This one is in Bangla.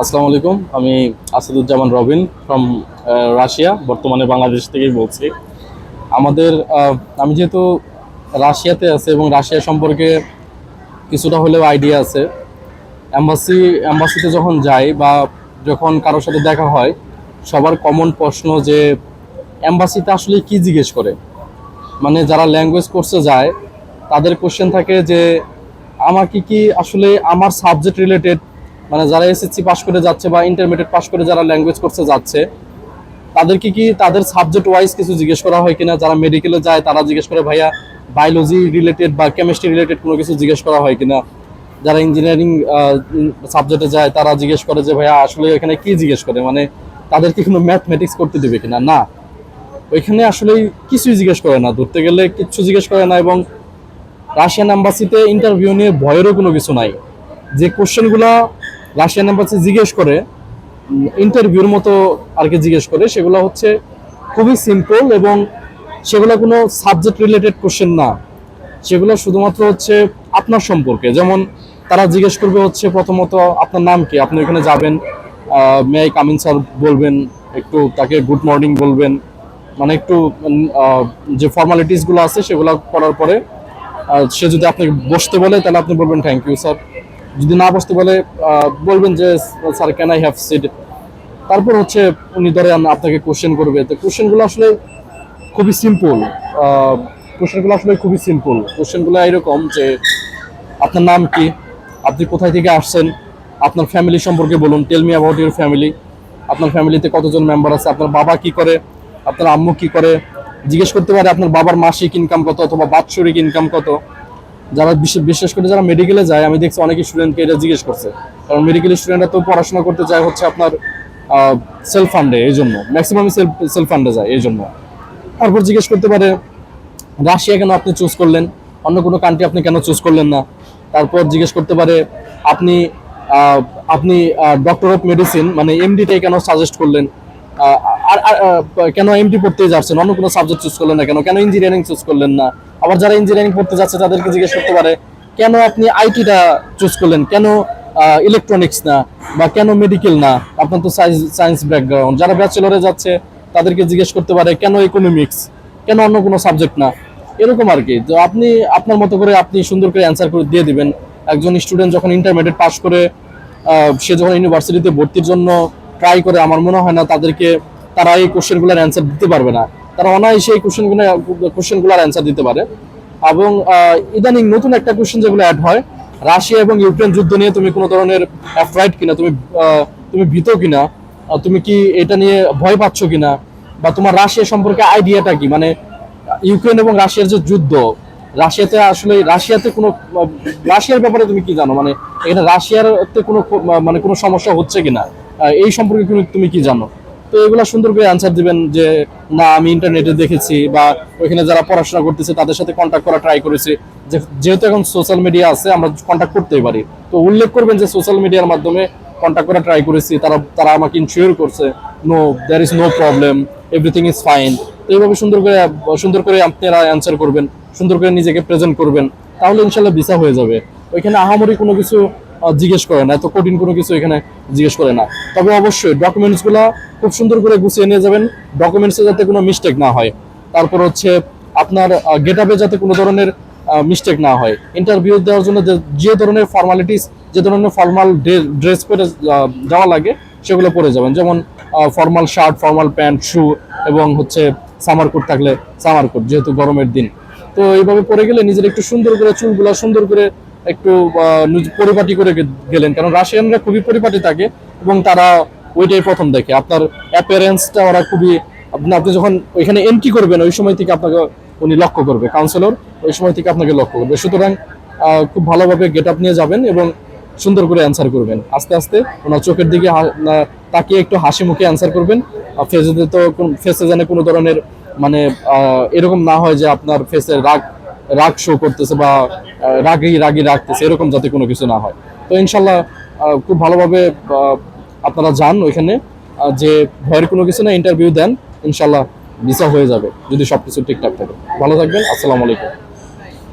আসসালামু আলাইকুম। আমি আসাদুজ্জামান রবিন ফ্রম রাশিয়া, বর্তমানে বাংলাদেশ থেকেই বলছি। আমাদের আমি যেহেতু রাশিয়াতে আছে এবং রাশিয়া সম্পর্কে কিছুটা হলেও আইডিয়া আছে অ্যাম্বাসি অ্যাম্বাসিতে যখন যাই বা যখন কারোর সাথে দেখা হয়, সবার কমন প্রশ্ন যে অ্যাম্বাসিতে আসলে কি জিজ্ঞেস করে? মানে যারা ল্যাঙ্গুয়েজ কোর্সে যায়, তাদের কোশ্চেন থাকে যে, আমাকে কি আসলে আমার সাবজেক্ট রিলেটেড মানে যারা এসএসসি পাশ করে যাচ্ছে বা ইন্টারমিডিয়েট পাশ করে যারা ল্যাঙ্গুয়েজ কোর্সে যাচ্ছে, তাদেরকে কি তাদের সাবজেক্ট ওয়াইজ কিছু জিজ্ঞেস করা হয় কিনা? যারা মেডিকেলে যায়, তারা জিজ্ঞেস করে, ভাইয়া বায়োলজি রিলেটেড বা কেমিস্ট্রি রিলেটেড কোনো কিছু জিজ্ঞেস করা হয় কিনা? যারা ইঞ্জিনিয়ারিং সাবজেক্টে যায়, তারা জিজ্ঞেস করে যে, ভাইয়া, আসলে এখানে কি জিজ্ঞেস করে? মানে তাদেরকে কোনো ম্যাথমেটিক্স করতে দেবে কিনা? না। ওইখানে আসলে কিছুই জিজ্ঞেস করে না। ধরতে গেলে কিচ্ছু জিজ্ঞেস করে না এবং রাশিয়ান এম্বাসিতে ইন্টারভিউ নিয়ে ভয়েরও কোনো কিছু নাই। যে কোশ্চেনগুলা রাশিয়ান এম্বাসি জিজ্ঞেস করে ইন্টারভিউর মতো আর কি জিজ্ঞেস করে। সেগুলো হচ্ছে খুবই সিম্পল এবং সেগুলো কোনো সাবজেক্ট রিলেটেড কোশ্চেন না। সেগুলো শুধুমাত্র হচ্ছে আপনার সম্পর্কে। যেমন তারা জিজ্ঞেস করবে হচ্ছে প্রথমত আপনার নাম কি? আপনি ওখানে যাবেন মে আই কামিন স্যার বলবেন, একটু তাকে গুড মর্নিং বলবেন। মানে একটু যে ফর্মালিটিসগুলো আছে সেগুলো করার পরে সে যদি আপনাকে বসতে বলে, তাহলে আপনি বলবেন থ্যাংক ইউ স্যার যদি না বসতে বলে বলবেন যে, sir can I have seat তারপর হচ্ছে উনি ধরে আপনাকে কোশ্চেন করবে। তো কোশ্চেনগুলো আসলে খুবই সিম্পল কোশ্চেনগুলো আসলে খুবই সিম্পল কোশ্চেনগুলো এরকম যে, আপনার নাম কি? আপনি কোথায় থেকে আসছেন? আপনার ফ্যামিলি সম্পর্কে বলুন। Tell me about your family আপনার ফ্যামিলিতে কতজন মেম্বার আছে? আপনার বাবা কি করে? আপনার আম্মু কি করে? জিজ্ঞেস করতে পারে, আপনার বাবার মাসিক ইনকাম কত? অথবা বাৎসরিক ইনকাম কত? যারা বিশেষ করে যারা মেডিকেলে যায়, আমি দেখছি অনেক স্টুডেন্টকে এটা জিজ্ঞেস করছে। কারণ মেডিকেল স্টুডেন্টরা তো পড়াশোনা করতে যায় হচ্ছে আপনার সেলফ ফান্ডে এই জন্য ম্যাক্সিমাম সেলফ সেলফ ফান্ডে যায় এই জন্য তারপর জিজ্ঞেস করতে পারে, রাশিয়া কেন আপনি চুজ করলেন? অন্য কোনো কান্ট্রি আপনি কেন চুজ করলেন না? তারপর জিজ্ঞেস করতে পারে, আপনি আপনি ডক্টর অফ মেডিসিন মানে এমডিটাই কেন সাজেস্ট করলেন? আর কেন এমডি পড়তে যাচ্ছেন? অন্য কোনো সাবজেক্ট চুজ করলেন না কেন? কেন ইঞ্জিনিয়ারিং চুজ করলেন না? আবার যারা ইঞ্জিনিয়ারিং পড়তে যাচ্ছে, তাদেরকে জিজ্ঞেস করতে পারে, কেন আপনি আইটিটা চুজ করলেন? কেন ইলেকট্রনিক্স না? বা কেন মেডিকেল না? আপনার তো সায়েন্স ব্যাকগ্রাউন্ড যারা ব্যাচেলরে যাচ্ছে, তাদেরকে জিজ্ঞেস করতে পারে, কেন ইকোনমিক্স কেন অন্য কোনো সাবজেক্ট না? এরকম আর কি। তো আপনি, আপনার মতো করে আপনি সুন্দর করে অ্যান্সার করে দিয়ে দিবেন। একজন স্টুডেন্ট যখন ইন্টারমিডিয়েট পাস করে সে যখন ইউনিভার্সিটিতে ভর্তির জন্য ট্রাই করে আমার মনে হয় না তাদেরকে তারা এই কোশ্চেনগুলোর অ্যান্সার দিতে পারবে না। তারা অনায়াসে এই কোশ্চেনগুলো, কোশ্চেনগুলোর অ্যান্সার দিতে পারে। এবং ইদানিং নতুন একটা কোশ্চেন যেগুলো অ্যাড হয়, রাশিয়া এবং ইউক্রেন যুদ্ধ নিয়ে তুমি কোনো ধরনের অ্যাফ্রাইট কিনা, তুমি তুমি ভীত কিনা তুমি কি এটা নিয়ে ভয় পাচ্ছ কিনা, বা তোমার রাশিয়া সম্পর্কে আইডিয়াটা কি? মানে ইউক্রেন এবং রাশিয়ার যে যুদ্ধ, রাশিয়াতে আসলে, রাশিয়াতে কোনো, রাশিয়ার ব্যাপারে তুমি কি জানো? মানে এখানে রাশিয়ারতে কোনো মানে কোনো সমস্যা হচ্ছে কিনা? এই সম্পর্কে তুমি- কি জানো? তো এগুলা সুন্দর করে অ্যান্সার দিবেন যে, না, আমি ইন্টারনেটে দেখেছি বা ওইখানে যারা পড়াশোনা করতেছে, তাদের সাথে কন্ট্যাক্ট করা ট্রাই করেছি। যেহেতু এখন সোশ্যাল মিডিয়া আছে, আমরা কন্ট্যাক্ট করতেই পারি। তো উল্লেখ করবেন যে সোশ্যাল মিডিয়ার মাধ্যমে কন্ট্যাক্ট করা ট্রাই করেছি, তারা তারা আমাকে ইনশিওর করছে no there is no problem everything is fine তো এইভাবে সুন্দর করে সুন্দর করে আপনারা অ্যান্সার করবেন, সুন্দর করে নিজেকে প্রেজেন্ট করবেন, তাহলে ইনশাল্লাহ ভিসা হয়ে যাবে। ওইখানে আহামরি কোনো কিছু জিজ্ঞেস করে না, এত কঠিন কোনো কিছু এখানে জিজ্ঞেস করে না। তবে অবশ্যই ডকুমেন্টসগুলো খুব সুন্দর করে গুছিয়ে নিয়ে যাবেন। ডকুমেন্টসে যাতে কোনো মিস্টেক না হয়। তারপর হচ্ছে আপনার গেট আপে যাতে কোনো ধরনের মিস্টেক না হয়। ইন্টারভিউ দেওয়ার জন্য যে- ধরনের ফর্মালিটিস যে ধরনের ফর্মাল ড্রেস পরে যাওয়া লাগে, সেগুলো পরে যাবেন। যেমন formal shirt formal pant shoe এবং হচ্ছে সামার কোট থাকলে সামার কোট যেহেতু গরমের দিন। তো এইভাবে পরে গেলে নিজের একটু সুন্দর করে চুলগুলো সুন্দর করে একটু পরিপাটি করে গেলেন। কারণ রাশিয়ানরা খুবই পরিপাটি থাকে এবং তারা ওইটাই প্রথম দেখে। আপনার অ্যাপিয়ারেন্সটা ওরা খুবই, আপনি যখন ওইখানে এন্ট্রি করবেন, ওই সময় থেকে আপনাকে উনি লক্ষ্য করবে কাউন্সিলর ওই সময় থেকে আপনাকে লক্ষ্য করবে। সুতরাং খুব ভালোভাবে গেট আপ নিয়ে যাবেন এবং সুন্দর করে অ্যান্সার করবেন। আস্তে আস্তে ওনার চোখের দিকে তাকিয়ে একটু হাসি মুখে অ্যান্সার করবেন। ফেসে তো ফেসে যেন কোনো ধরনের মানে এরকম না হয় যে আপনার ফেসে রাগ রাগ শো করতেছে বা রাগি রাগি রাখতেছে, এরকম যাতে কোনো কিছু না হয়। তো ইনশাল্লাহ খুব ভালোভাবে আপনারা যান ওইখানে। যে ভয়ের কোনো কিছু না ইন্টারভিউ দেন, ইনশাল্লাহ ভিসা হয়ে যাবে, যদি সবকিছু ঠিকঠাক থাকে। ভালো থাকবেন, আসসালামু আলাইকুম।